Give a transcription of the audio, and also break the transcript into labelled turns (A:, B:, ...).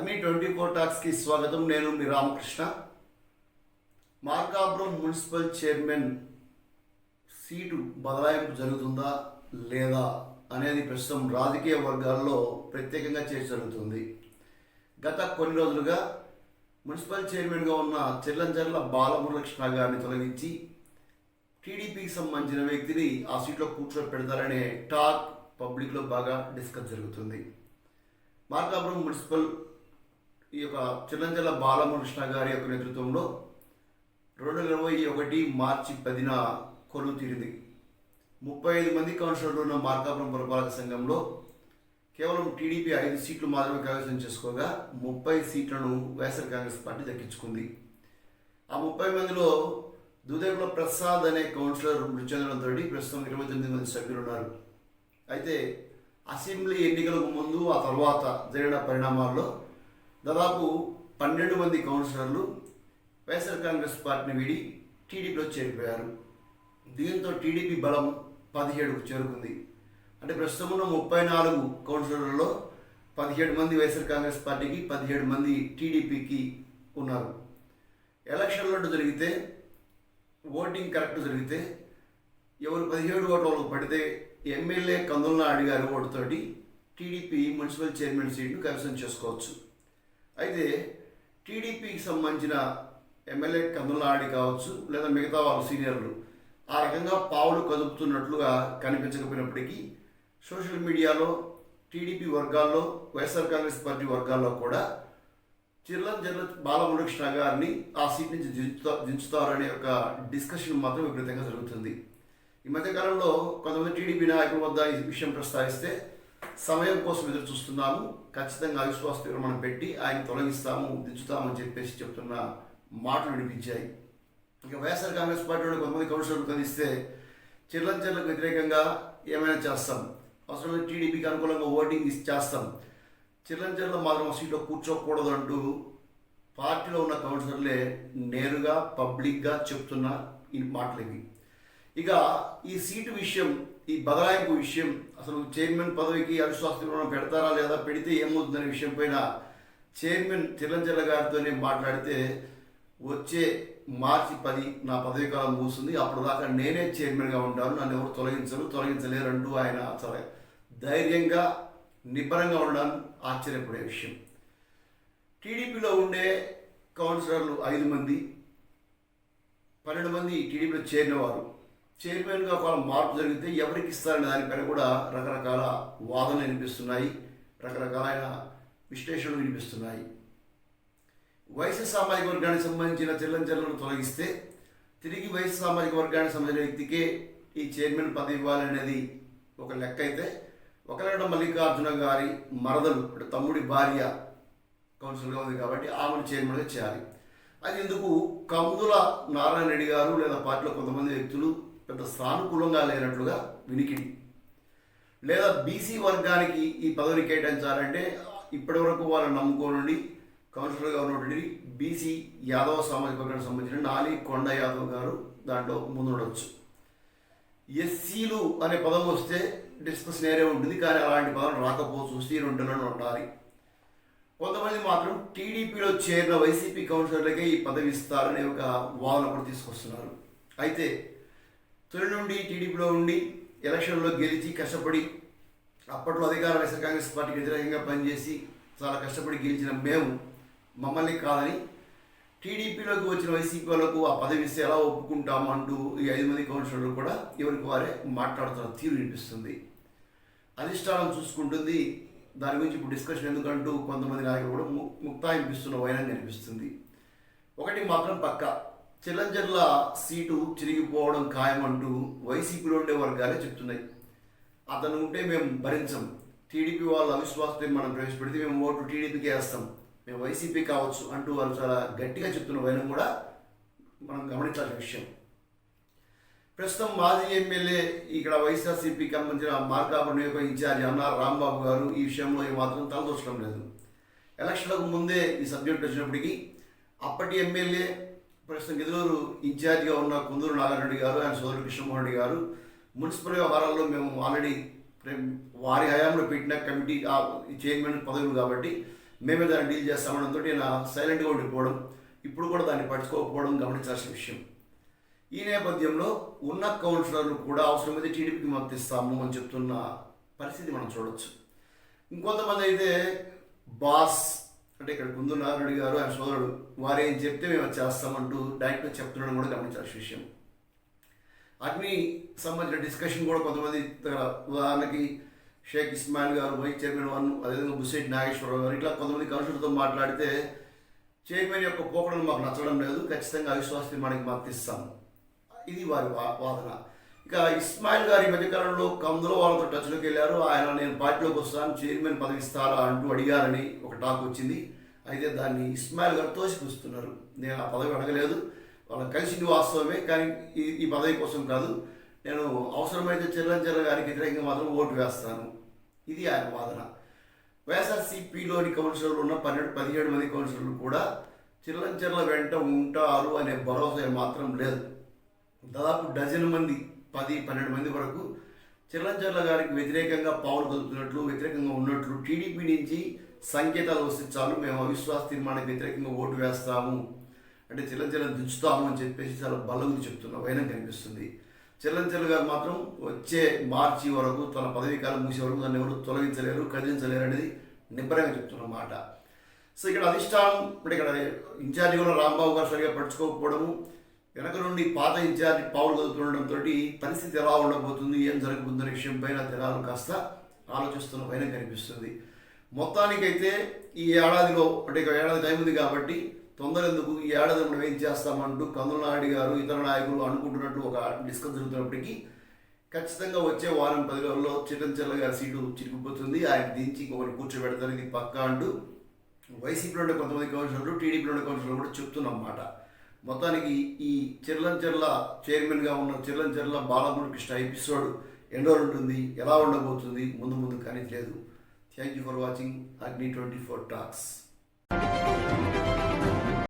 A: అగ్ని twenty four టాక్స్కి స్వాగతం. నేను మీ Ramakrishna. Markapuram municipal chairman seat బదలాయింపు జరుగుతుందా లేదా అనేది ప్రస్తుతం రాజకీయ వర్గాల్లో ప్రత్యేకంగా చేసి జరుగుతుంది. గత కొన్ని రోజులుగా మున్సిపల్ చైర్మన్గా ఉన్న చెల్లంచెర్ల బాలమురలక్ష్మ గారిని తొలగించి టీడీపీకి సంబంధించిన వ్యక్తిని ఆ సీట్లో కూర్చోబెడతారనే టాక్ పబ్లిక్లో బాగా డిస్కస్ జరుగుతుంది. మార్కాపురం మున్సిపల్ ఈ యొక్క చిల్లంచెల్ల బాలకృష్ణ గారి యొక్క నేతృత్వంలో రెండు వేల ఇరవై ఒకటి మార్చి పదిన కొలువు తీరింది. ముప్పై ఐదు మంది కౌన్సిలర్లు ఉన్న మార్కాపురం పురపాలక సంఘంలో కేవలం టీడీపీ ఐదు సీట్లు మాత్రమే కైవసం చేసుకోగా ముప్పై సీట్లను వైఎస్ఆర్ కాంగ్రెస్ పార్టీ దక్కించుకుంది. ఆ ముప్పై మందిలో దుదేపుల ప్రసాద్ అనే కౌన్సిలర్ మృతి చెందడంతో ప్రస్తుతం ఇరవై తొమ్మిది మంది సభ్యులు ఉన్నారు అయితే అసెంబ్లీ ఎన్నికలకు ముందు ఆ తర్వాత జరిగిన పరిణామాల్లో దాదాపు పన్నెండు మంది కౌన్సిలర్లు వైఎస్ఆర్ కాంగ్రెస్ పార్టీని వీడి టీడీపీలో చేరిపోయారు. దీంతో టీడీపీ బలం పదిహేడుకు చేరుకుంది. అంటే ప్రస్తుతం ఉన్న ముప్పై నాలుగు కౌన్సిలర్లలో పదిహేడు మంది వైఎస్ఆర్ కాంగ్రెస్ పార్టీకి పదిహేడు మంది టీడీపీకి ఉన్నారు. ఎలక్షన్లు జరిగితే ఓటింగ్ కరెక్ట్ జరిగితే ఎవరు పదిహేడు ఓట్ల పడితే ఎమ్మెల్యే కందులనాయుడు గారి ఓటుతోటి టీడీపీ మున్సిపల్ చైర్మన్ సీట్ను కైవసం చేసుకోవచ్చు. అయితే టీడీపీకి సంబంధించిన ఎమ్మెల్యే కందులనాయుడు కావచ్చు లేదా మిగతా వాళ్ళ సీనియర్లు ఆ రకంగా పావులు కదుపుతున్నట్లుగా కనిపించకపోయినప్పటికీ సోషల్ మీడియాలో టీడీపీ వర్గాల్లో వైఎస్ఆర్ కాంగ్రెస్ పార్టీ వర్గాల్లో కూడా చిర్ల జల్ల బాలమురకృష్ణ గారిని ఆ సీట్ నుంచి దించుతా దించుతారనే ఒక డిస్కషన్ మాత్రం విపరీతంగా జరుగుతుంది. ఈ మధ్యకాలంలో కొంతమంది టీడీపీ నాయకుల వద్ద ఈ విషయం ప్రస్తావిస్తే సమయం కోసం ఎదురు చూస్తున్నాము. ఖచ్చితంగా అవిశ్వాస తీర్మానం పెట్టి ఆయన తొలగిస్తాము దించుతామని చెప్పేసి చెప్తున్న మాటలు వినిపించాయి. ఇక వైఎస్ఆర్ కాంగ్రెస్ పార్టీ వాళ్ళు కొంతమంది కౌన్సిలర్లు కలిస్తే చిర్లంచెర్లకు వ్యతిరేకంగా ఏమైనా చేస్తాం. అవసరమైన టీడీపీకి అనుకూలంగా ఓటింగ్ చేస్తాం. చిల్లంచెర్లో మాత్రం సీట్లో కూర్చోకూడదు అంటూ పార్టీలో ఉన్న కౌన్సిలర్లే నేరుగా పబ్లిక్గా చెప్తున్న ఈ మాటలు ఇవి. ఇక ఈ సీటు విషయం ఈ బదలాయింపు విషయం అసలు చైర్మన్ పదవికి అవిశ్వాస పెడతారా లేదా పెడితే ఏమవుతుందనే విషయం పైన చైర్మన్ చిల్లంచెల్ల గారితోనే మాట్లాడితే వచ్చే మార్చి పది నా పదవి కాలం ముగుస్తుంది. అప్పుడు దాకా నేనే చైర్మన్గా ఉంటాను. నన్ను ఎవరు తొలగించరు. తొలగించలేరు అంటూ ఆయన చాలా ధైర్యంగా నిబ్బరంగా ఉండడం ఆశ్చర్యపడే విషయం. టీడీపీలో ఉండే కౌన్సిలర్లు ఐదు మంది పన్నెండు మంది టీడీపీలో చేరినవారు చైర్మన్గా ఒకవేళ మార్పు జరిగితే ఎవరికి ఇస్తారనే దానిపైన కూడా రకరకాల వాదనలు వినిపిస్తున్నాయి. రకరకాలైన విశ్లేషణలు వినిపిస్తున్నాయి. వయసు సామాజిక వర్గానికి సంబంధించిన చెల్లంచెల్లను తొలగిస్తే తిరిగి వయసు సామాజిక వర్గానికి సంబంధించిన వ్యక్తికే ఈ చైర్మన్ పదవి ఇవ్వాలనేది ఒక లెక్క అయితే ఒకలగడ మల్లికార్జున గారి మరదలు అంటే తమ్ముడి భార్య కౌన్సిలర్గా ఉంది కాబట్టి ఆమెను చైర్మన్గా చేయాలి. అది ఎందుకు? కందుల నారాయణ రెడ్డి గారు లేదా పార్టీలో కొంతమంది వ్యక్తులు పెద్ద సానుకూలంగా లేనట్లుగా వినికిడి. లేదా బీసీ వర్గానికి ఈ పదవిని కేటాయించాలంటే ఇప్పటివరకు వాళ్ళని నమ్ముకోనండి. కౌన్సిలర్గా ఉన్నటువంటి బీసీ యాదవ సామాజిక వర్గానికి సంబంధించిన నాలి కొండ యాదవ్ గారు దాంట్లో ముందుండొచ్చు. ఎస్సీలు అనే పదం వస్తే డిస్కషన్ ఏరే ఉంటుంది. కానీ అలాంటి పదం రాకపోవచ్చు. చూస్తే రెండులోనే ఉండాలి. కొంతమంది మాత్రం టీడీపీలో చేరిన వైసీపీ కౌన్సిలర్లకే ఈ పదవి ఇస్తారనే ఒక వాదన కూడా తీసుకొస్తున్నారు. అయితే తొలి నుండి టీడీపీలో ఉండి ఎలక్షన్లో గెలిచి కష్టపడి అప్పట్లో అధికార వైఎస్ఆర్ కాంగ్రెస్ పార్టీకి వ్యతిరేకంగా పనిచేసి చాలా కష్టపడి గెలిచిన మేము మమ్మల్ని కాదని టీడీపీలోకి వచ్చిన వైసీపీ వాళ్ళకు ఆ పదవి ఇస్తే ఎలా ఒప్పుకుంటాము అంటూ ఈ ఐదు మంది కౌన్సిలర్లు కూడా ఎవరికి వారే మాట్లాడుతున్న తీరు వినిపిస్తుంది. అధిష్టానం చూసుకుంటుంది. దాని గురించి ఇప్పుడు డిస్కషన్ ఎందుకంటూ కొంతమంది నాయకులు కూడా ము ముక్తాయింపిస్తున్న వైనం కనిపిస్తుంది ఒకటి మాత్రం పక్క. చిల్లంజర్ల సీటు చిరిగిపోవడం ఖాయమంటూ వైసీపీలో ఉండే వర్గాలే చెప్తున్నాయి. అతను ఉంటే మేము భరించం. టీడీపీ వాళ్ళు అవిశ్వాస మనం ప్రవేశపెడితే మేము ఓటు టీడీపీకి వేస్తాం. మేము వైసీపీ కావచ్చు అంటూ వాళ్ళు చాలా గట్టిగా చెప్తున్న వైనం కూడా మనం గమనించాల్సిన విషయం. ప్రస్తుతం మాజీ ఎమ్మెల్యే ఇక్కడ వైఎస్ఆర్సీపీకి సంబంధించిన మార్కాపురం నియోజక ఇన్ఛార్జి అన్నారు రాంబాబు గారు ఈ విషయంలో ఏమాత్రం తలదోచడం లేదు. ఎలక్షన్లకు ముందే ఈ సబ్జెక్ట్ వచ్చినప్పటికీ అప్పటి ఎమ్మెల్యే ప్రస్తుతం గిదలూరు ఇన్ఛార్జిగా ఉన్న కుందూరు నాగారెడ్డి గారు ఆయన సోదరుడు కృష్ణమోహన్ రెడ్డి గారు మున్సిపల్ వ్యవహారాల్లో మేము ఆల్రెడీ వారి హయాంలో పెట్టిన కమిటీ ఆ చైర్మన్ పదవులు కాబట్టి మేమే దాన్ని డీల్ చేస్తామనడంతో ఈయన సైలెంట్గా ఉండిపోవడం ఇప్పుడు కూడా దాన్ని పట్టుకోకపోవడం గమనించాల్సిన విషయం. ఈ నేపథ్యంలో ఉన్న కౌన్సిలర్లు కూడా అవసరమైతే టీడీపీకి మద్దతు ఇస్తాము అని చెప్తున్న పరిస్థితి మనం చూడవచ్చు ఇంకొంతమంది అయితే బాస్ అంటే ఇక్కడ కుందు నారాయణ గారు ఆయన సోదరుడు వారు ఏం చెప్తే మేము చేస్తామంటూ డైరెక్ట్గా చెప్తున్నాడు కూడా గమనించాల్సిన విషయం అగ్ని సంబంధించిన డిస్కషన్ కూడా కొంతమంది ఉదాహరణకి షేక్ ఇస్మాయిల్ గారు వైస్ చైర్మన్ వన్ అదేవిధంగా బుసేట్ నాగేశ్వరరావు గారు ఇట్లా కొంతమంది కౌన్సిలర్తో మాట్లాడితే చైర్మన్ యొక్క పోకడలు మాకు నచ్చడం లేదు ఖచ్చితంగా అవిశ్వాస మనకి మద్దతు ఇది వారి వాదన. ఇక ఇస్మాయిల్ గారి ఈ మధ్యకాలంలో కందులో వాళ్ళతో టచ్లోకి వెళ్ళారు. ఆయన నేను పార్టీలోకి వస్తాను. చైర్మన్ పదవి ఇస్తారా? అంటూ అడిగారని ఒక టాక్ వచ్చింది. అయితే దాన్ని ఇస్మాయిల్ గారు తోసిపుస్తున్నారు నేను ఆ పదవి అడగలేదు. వాళ్ళకి కలిసింది వాస్తవమే. కానీ ఈ ఈ పదవి కోసం కాదు. నేను అవసరమైతే చిల్లంచెల్ల గారికి వ్యతిరేకంగా మాత్రం ఓటు వేస్తాను. ఇది ఆయన వాదన. వైఎస్ఆర్సీపీలోని కౌన్సిలర్లు ఉన్న పన్నెండు పదిహేడు మంది కౌన్సిలర్లు కూడా చిల్లంచెర్ల వెంట ఉంటారు అనే భరోసా మాత్రం లేదు. దాదాపు డజన్ మంది పది పన్నెండు మంది వరకు చిల్లంచెర్ల గారికి వ్యతిరేకంగా పావులు కలుపుతున్నట్లు వ్యతిరేకంగా ఉన్నట్లు టీడీపీ నుంచి సంకేతాలు వస్తే చాలు. మేము అవిశ్వాస తీర్మానానికి వ్యతిరేకంగా ఓటు వేస్తాము. అంటే చిల్లంచెల్లను దుంచుతాము అని చెప్పేసి చాలా బలంగా చెప్తున్న వైనం కనిపిస్తుంది. చిల్లంచెల్ల గారు మాత్రం వచ్చే మార్చి వరకు తన పదవీ కాలం ముగిసే వరకు దాన్ని ఎవరు తొలగించలేరు కదిలించలేరు అనేది నిబ్బరంగా చెప్తున్న మాట. సో ఇక్కడ అధిష్టానం అంటే ఇక్కడ ఇన్ఛార్జి కూడా రాంబాబు గారు సరిగా పడుచుకోకపోవడము వెనక నుండి పాత ఇన్ఛార్జి పావులు కదుతుండడంతో పరిస్థితి ఎలా ఉండబోతుంది ఏం జరగబోతున్న విషయం పైన జనాలు కాస్త ఆలోచిస్తున్న పైన కనిపిస్తుంది. మొత్తానికైతే ఈ ఏడాదిలో అంటే ఇక ఏడాది టైం ఉంది కాబట్టి తొందర ఎందుకు ఈ ఏడాది మనం ఏం చేస్తామంటూ కందుల నాయుడు గారు ఇతర నాయకులు అనుకుంటున్నట్టు ఒక డిస్కస్ జరుగుతున్నప్పటికీ ఖచ్చితంగా వచ్చే వారం పది రోజుల్లో చిరంచెల్ల గారి సీటు చిరిగిపోతుంది. ఆయన దించి ఇంకొకటి కూర్చోబెడతారు. ఇది పక్కా అంటూ వైసీపీలో ఉండే కొంతమంది కౌన్సిలర్లు టీడీపీలో ఉండే కౌన్సిలర్లు కూడా చెప్తున్నమాట. మొత్తానికి ఈ చిర్లంచెర్ల చైర్మన్గా ఉన్న చిర్లంచెర్ల బాలముడు కృష్ణ ఎపిసోడ్ ఎన్నో ఉంటుంది ఎలా ఉండబోతుంది ముందు ముందు కానీ లేదు. Thank you for watching Agni twenty four talks